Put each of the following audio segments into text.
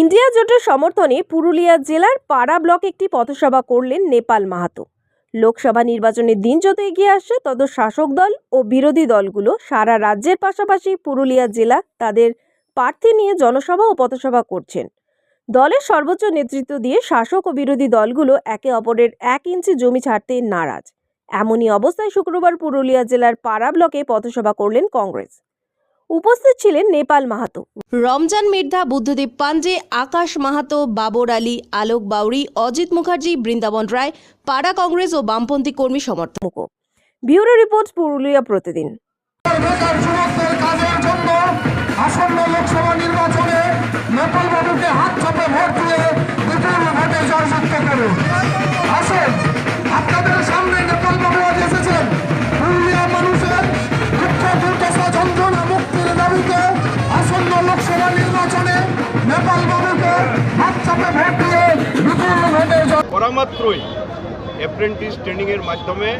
India জোটের সমর্থনে পুরুলিয়া জেলার পাড়া ব্লকে একটি পথসভা করলেন নেপাল মাহাতো। লোকসভা নির্বাচনের দিন যত এগিয়ে আসছে, তত শাসক দল ও বিরোধী দলগুলো সারা রাজ্যের পাশাপাশি পুরুলিয়া জেলা তাদের প্রার্থী নিয়ে জনসভা ও পথসভা করছেন। দলের সর্বোচ্চ নেতৃত্ব দিয়ে শাসক ও বিরোধী দলগুলো একে অপরের এক ইঞ্চি জমি ছাড়তে নারাজ। এমনই অবস্থায় শুক্রবার পুরুলিয়া জেলার পাড়া ব্লকে পথসভা করলেন কংগ্রেস। উপস্থিত ছিলেন নেপাল মাহাতো। রমজান মির্ধা বুদ্ধদেব পাঞ্জে আকাশ মাহাতো বাবর আলী আলোক বাউরি অজিত মুখার্জি বৃন্দাবন রায় পাড়া কংগ্রেস ও বামপন্থী কর্মী সমর্থক। ব্যুরো রিপোর্ট পুরুলিয়া প্রতিদিন। বেকার যুবকদের কাজের জন্য আসন্ন লোকসভা নির্বাচনে নেপাল বাবুকে হাত চাপে ভোট দিয়ে বিপুল ভোটে জয়যুক্ত করুন। আসেন। করা মাত্রই অ্যাপ্রেন্টিস ট্রেনিংয়ের মাধ্যমে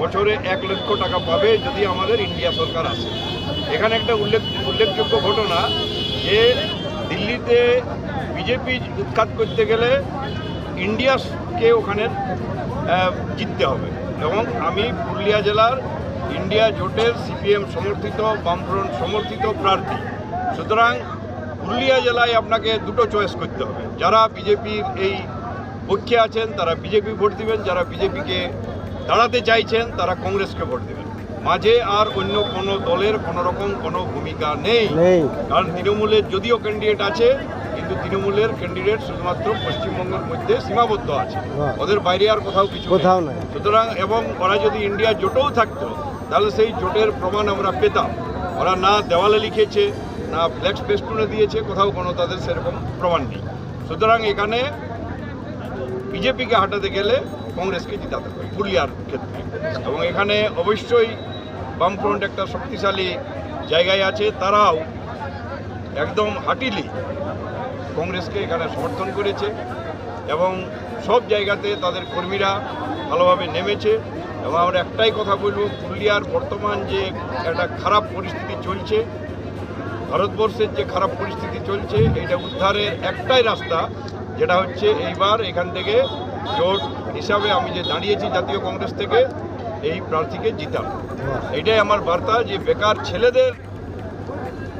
বছরে এক লক্ষ টাকা পাবে যদি আমাদের ইন্ডিয়া সরকার আসে। এখানে একটা উল্লেখ উল্লেখযোগ্য ঘটনা যে দিল্লিতে বিজেপি উৎখাত করতে গেলে ইন্ডিয়াকে ওখানে জিততে হবে। এবং আমি পুরুলিয়া জেলার ইন্ডিয়া জোটের সিপিএম সমর্থিত, বামফ্রন্ট সমর্থিত প্রার্থী। সুতরাং পুরুলিয়া জেলায় আপনাকে দুটো চয়েস করতে হবে। যারা বিজেপির এই পক্ষে আছেন তারা বিজেপি ভোট দিবেন যারা বিজেপিকে দাঁড়াতে চাইছেন তারা কংগ্রেসকে ভোট দেবেন। মাঝে আর অন্য কোনো দলের কোনো রকম কোনো ভূমিকা নেই। কারণ তৃণমূলের যদিও ক্যান্ডিডেট আছে কিন্তু তৃণমূলের ক্যান্ডিডেট শুধুমাত্র পশ্চিমবঙ্গের মধ্যে সীমাবদ্ধ আছে। ওদের বাইরে আর কোথাও কিছু কোথাও নেই। সুতরাং এবং ওরা যদি ইন্ডিয়া জোটেও থাকতো তাহলে সেই জোটের প্রমাণ আমরা পেতাম। ওরা না দেওয়ালে লিখেছে, না ফ্ল্যাক্স পেস্টুনে দিয়েছে, কোথাও কোনো তাদের সেরকম প্রমাণ নেই। সুতরাং এখানে বিজেপিকে হাঁটাতে গেলে কংগ্রেসকে জিতাতে হবে, পুরুলিয়ার ক্ষেত্রে। এবং এখানে অবশ্যই বামফ্রন্ট একটা শক্তিশালী জায়গায় আছে, তারাও একদম হাটিলি কংগ্রেসকে এখানে সমর্থন করেছে এবং সব জায়গাতে তাদের কর্মীরা ভালোভাবে নেমেছে। এবং আমরা একটাই কথা বলব, পুরুলিয়ার বর্তমান যে একটা খারাপ পরিস্থিতি চলছে, ভারতবর্ষের যে খারাপ পরিস্থিতি চলছে এটা উদ্ধারের একটাই রাস্তা, যেটা হচ্ছে এইবার এখান থেকে জোট হিসাবে আমি যে দাঁড়িয়েছি জাতীয় কংগ্রেস থেকে, এই প্রার্থীকে জিতাম এটাই আমার বার্তা যে বেকার ছেলেদের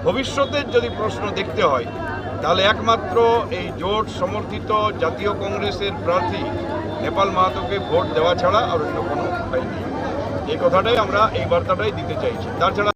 ভবিষ্যতের যদি প্রশ্ন দেখতে হয়, তাহলে একমাত্র এই জোট সমর্থিত জাতীয় কংগ্রেসের প্রার্থী নেপাল মাহাতোকে ভোট দেওয়া ছাড়া আর অন্য কোনো নেই এই কথাটাই আমরা এই বার্তাটাই দিতে চাইছি। তাছাড়া